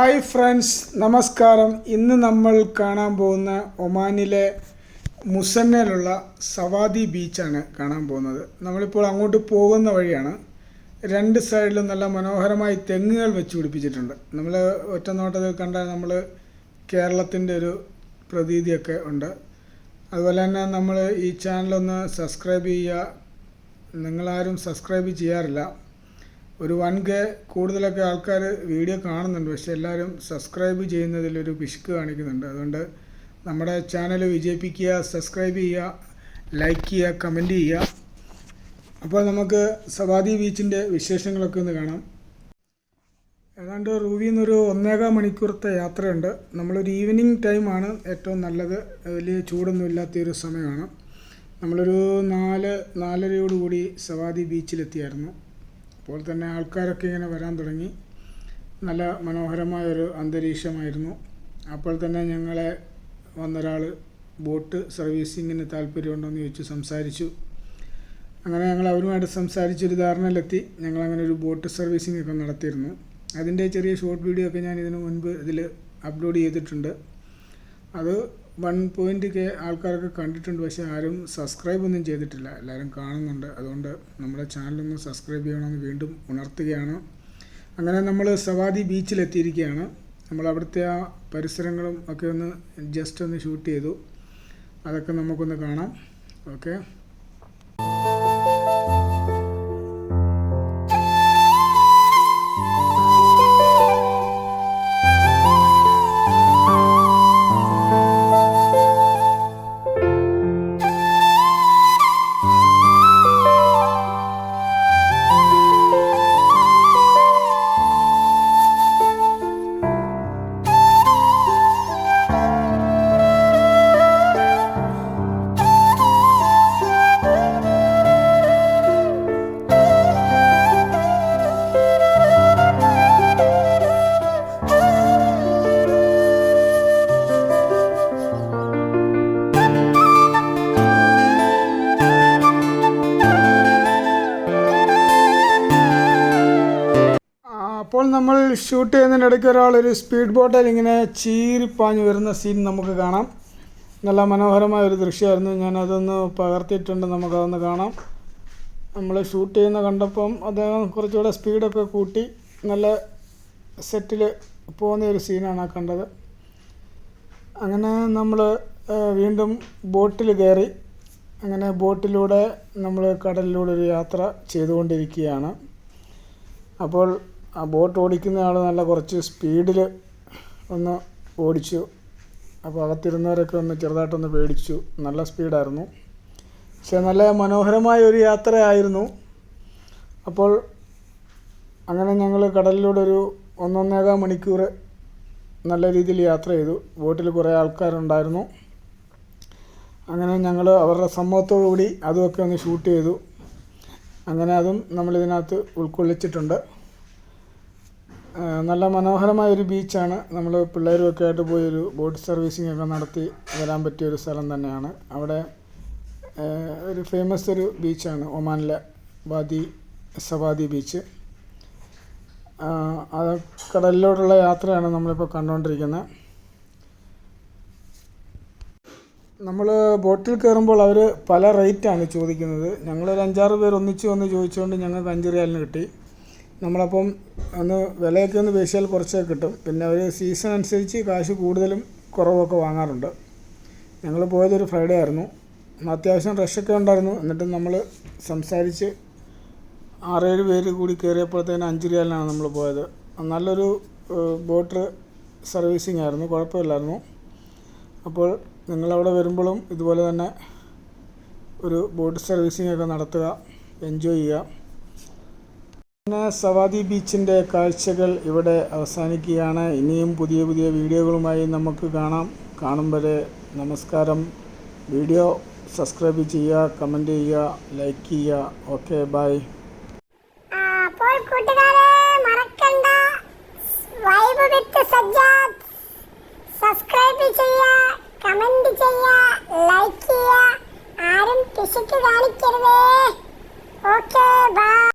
Hi friends നമസ്കാരം. ഇന്ന് നമ്മൾ കാണാൻ പോകുന്ന ഒമാനിലെ മുസന്നയിലുള്ള സവാദി ബീച്ചാണ് കാണാൻ പോകുന്നത്. നമ്മളിപ്പോൾ അങ്ങോട്ട് പോകുന്ന വഴിയാണ്. രണ്ട് സൈഡിലും നല്ല മനോഹരമായി തെങ്ങുകൾ വെച്ച് പിടിപ്പിച്ചിട്ടുണ്ട്. നമ്മൾ ഒറ്റ നോട്ടത്തിൽ കണ്ടാൽ നമ്മൾ കേരളത്തിന്റെ ഒരു പ്രതീതിയൊക്കെ ഉണ്ട്. അതുപോലെ തന്നെ നമ്മൾ ഈ ചാനലൊന്ന് സബ്സ്ക്രൈബ് ചെയ്യുക. നിങ്ങളാരും സബ്സ്ക്രൈബ് ചെയ്യാറില്ല. ഒരു വൺ കെ കൂടുതലൊക്കെ ആൾക്കാർ വീഡിയോ കാണുന്നുണ്ട്. പക്ഷെ എല്ലാവരും സബ്സ്ക്രൈബ് ചെയ്യുന്നതിലൊരു പിശുക്ക് കാണിക്കുന്നുണ്ട്. അതുകൊണ്ട് നമ്മുടെ ചാനൽ വിജയിപ്പിക്കുക സബ്സ്ക്രൈബ് ചെയ്യുക ലൈക്ക് ചെയ്യുക കമന്റ് ചെയ്യുക. അപ്പോൾ നമുക്ക് സവാദി ബീച്ചിന്റെ വിശേഷങ്ങളൊക്കെ ഒന്ന് കാണാം. ഏതാണ്ട് റൂവിൽ നിന്നൊരു ഒന്നേകാൽ മണിക്കൂറത്തെ യാത്രയുണ്ട്. നമ്മളൊരു ഈവനിങ് ടൈമാണ് ഏറ്റവും നല്ലത്. വലിയ ചൂടൊന്നും ഇല്ലാത്തൊരു സമയമാണ്. നമ്മളൊരു നാല് നാലരയോടുകൂടി സവാദി ബീച്ചിലെത്തിയായിരുന്നു. അപ്പോൾ തന്നെ ആൾക്കാരൊക്കെ ഇങ്ങനെ വരാൻ തുടങ്ങി. നല്ല മനോഹരമായൊരു അന്തരീക്ഷമായിരുന്നു. അപ്പോൾ തന്നെ ഞങ്ങളെ വന്നൊരാൾ ബോട്ട് സർവീസിങ്ങിന് താല്പര്യമുണ്ടോ എന്ന് ചോദിച്ചു സംസാരിച്ചു. അങ്ങനെ ഞങ്ങൾ അവരുമായിട്ട് സംസാരിച്ചൊരു ധാരണയിലെത്തി. ഞങ്ങളങ്ങനെ ഒരു ബോട്ട് സർവീസിംഗ് ഒക്കെ നടത്തിയിരുന്നു. അതിന്റെ ചെറിയ ഷോർട്ട് വീഡിയോ ഒക്കെ ഞാൻ ഇതിനു മുൻപ് ഇതിൽ അപ്ലോഡ് ചെയ്തിട്ടുണ്ട്. അത് വൺ പോയിന്റ് കെ ആൾക്കാരൊക്കെ കണ്ടിട്ടുണ്ട് പക്ഷേ ആരും സബ്സ്ക്രൈബ് ഒന്നും ചെയ്തിട്ടില്ല. എല്ലാവരും കാണുന്നുണ്ട്. അതുകൊണ്ട് നമ്മുടെ ചാനലൊന്ന് സബ്സ്ക്രൈബ് ചെയ്യണമെന്ന് വീണ്ടും ഉണർത്തുകയാണ്. അങ്ങനെ നമ്മൾ സവാദി ബീച്ചിലെത്തിയിരിക്കുകയാണ് നമ്മൾ അവിടുത്തെ ആ പരിസരങ്ങളും ഒക്കെ ഒന്ന് ജസ്റ്റ് ഒന്ന് ഷൂട്ട് ചെയ്തു. അതൊക്കെ നമുക്കൊന്ന് കാണാം. ഓക്കെ അപ്പോൾ നമ്മൾ ഷൂട്ട് ചെയ്യുന്നതിന്റെ ഇടയ്ക്ക് ഒരാൾ ഒരു സ്പീഡ് ബോട്ടിൽ ഇങ്ങനെ ചീരിപ്പാഞ്ഞ് വരുന്ന സീൻ നമുക്ക് കാണാം. നല്ല മനോഹരമായ ഒരു ദൃശ്യമായിരുന്നു. ഞാൻ അതൊന്ന് പകർത്തിയിട്ടുണ്ട്. നമുക്കതൊന്ന് കാണാം. നമ്മൾ ഷൂട്ട് ചെയ്യുന്ന കണ്ടപ്പം അദ്ദേഹം കുറച്ചുകൂടെ സ്പീഡൊക്കെ കൂട്ടി നല്ല സെറ്റിൽ പോകുന്ന ഒരു സീനാണ് ആ കണ്ടത്. അങ്ങനെ നമ്മൾ വീണ്ടും ബോട്ടിൽ കയറി. അങ്ങനെ ബോട്ടിലൂടെ നമ്മൾ കടലിലൂടെ ഒരു യാത്ര ചെയ്തുകൊണ്ടിരിക്കുകയാണ്. അപ്പോൾ ആ ബോട്ട് ഓടിക്കുന്ന ആൾ നല്ല കുറച്ച് സ്പീഡിൽ ഒന്ന് ഓടിച്ചു. അപ്പോൾ അകത്തിരുന്നവരൊക്കെ ഒന്ന് ചെറുതായിട്ടൊന്ന് പേടിച്ചു. നല്ല സ്പീഡായിരുന്നു. പക്ഷേ നല്ല മനോഹരമായ ഒരു യാത്രയായിരുന്നു. അപ്പോൾ അങ്ങനെ ഞങ്ങൾ കടലിലൂടെ ഒരു ഒന്നൊന്നേകാൽ മണിക്കൂർ നല്ല രീതിയിൽ യാത്ര ചെയ്തു. ബോട്ടിൽ കുറേ ആൾക്കാരുണ്ടായിരുന്നു. അങ്ങനെ ഞങ്ങൾ അവരുടെ സമ്മതത്തോടു കൂടി അതുമൊക്കെ ഒന്ന് ഷൂട്ട് ചെയ്തു. അങ്ങനെ അതും നമ്മളിതിനകത്ത് ഉൾക്കൊള്ളിച്ചിട്ടുണ്ട്. നല്ല മനോഹരമായ ഒരു ബീച്ചാണ്. നമ്മൾ പിള്ളേരുമൊക്കെ ആയിട്ട് പോയി ഒരു ബോട്ട് സർവീസിംഗ് ഒക്കെ നടത്തി വരാൻ പറ്റിയ ഒരു സ്ഥലം തന്നെയാണ്. അവിടെ ഒരു ഫേമസ് ഒരു ബീച്ചാണ് ഒമാനിലെ വാദി സവാദി ബീച്ച്. അത് കടലിലോട്ടുള്ള യാത്രയാണ് നമ്മളിപ്പോൾ കണ്ടുകൊണ്ടിരിക്കുന്നത് നമ്മൾ ബോട്ടിൽ കയറുമ്പോൾ അവർ പല റേറ്റാണ് ചോദിക്കുന്നത്. ഞങ്ങളൊരു അഞ്ചാറ് പേർ ഒന്നിച്ച് വന്ന് ചോദിച്ചുകൊണ്ട് ഞങ്ങൾക്ക് അഞ്ച് റിയാലിന് കിട്ടി. നമ്മളപ്പം ഒന്ന് വിലയൊക്കെ ഒന്ന് പേശിയാൽ കുറച്ചൊക്കെ കിട്ടും. പിന്നെ അവർ സീസൺ അനുസരിച്ച് കാശ് കൂടുതലും കുറവൊക്കെ വാങ്ങാറുണ്ട്. ഞങ്ങൾ പോയതൊരു ഫ്രൈഡേ ആയിരുന്നു. അത്യാവശ്യം റഷൊക്കെ ഉണ്ടായിരുന്നു. എന്നിട്ട് നമ്മൾ സംസാരിച്ച് ആറേഴ് പേര് കൂടി കയറിയപ്പോഴത്തേന് അഞ്ച് റിയാലിനാണ് നമ്മൾ പോയത്. നല്ലൊരു ബോട്ട് സർവീസിംഗ് ആയിരുന്നു. കുഴപ്പമില്ലായിരുന്നു. അപ്പോൾ നിങ്ങളവിടെ വരുമ്പോഴും ഇതുപോലെ തന്നെ ഒരു ബോട്ട് സർവീസിംഗ് ഒക്കെ നടത്തുക എൻജോയ് ചെയ്യുക. പിന്നെ സവാദി ബീച്ചിന്റെ കാഴ്ചകൾ ഇവിടെ അവസാനിക്കുകയാണ്. ഇനിയും പുതിയ പുതിയ വീഡിയോകളുമായി നമുക്ക് കാണാം. കാണും വരെ നമസ്കാരം. വീഡിയോ സബ്സ്ക്രൈബ് ചെയ്യുക കമന്റ് ചെയ്യുക ലൈക്ക് ചെയ്യുക. Okay bye. അപ്പോൾ കൂട്ടുകാരെ മറക്കണ്ട. Vibe with Sajjad. സബ്സ്ക്രൈബ് ചെയ്യുക കമന്റ് ചെയ്യുക ലൈക്ക് ചെയ്യുക. ആരും പിശുക്ക് കാണിക്കരുതേ.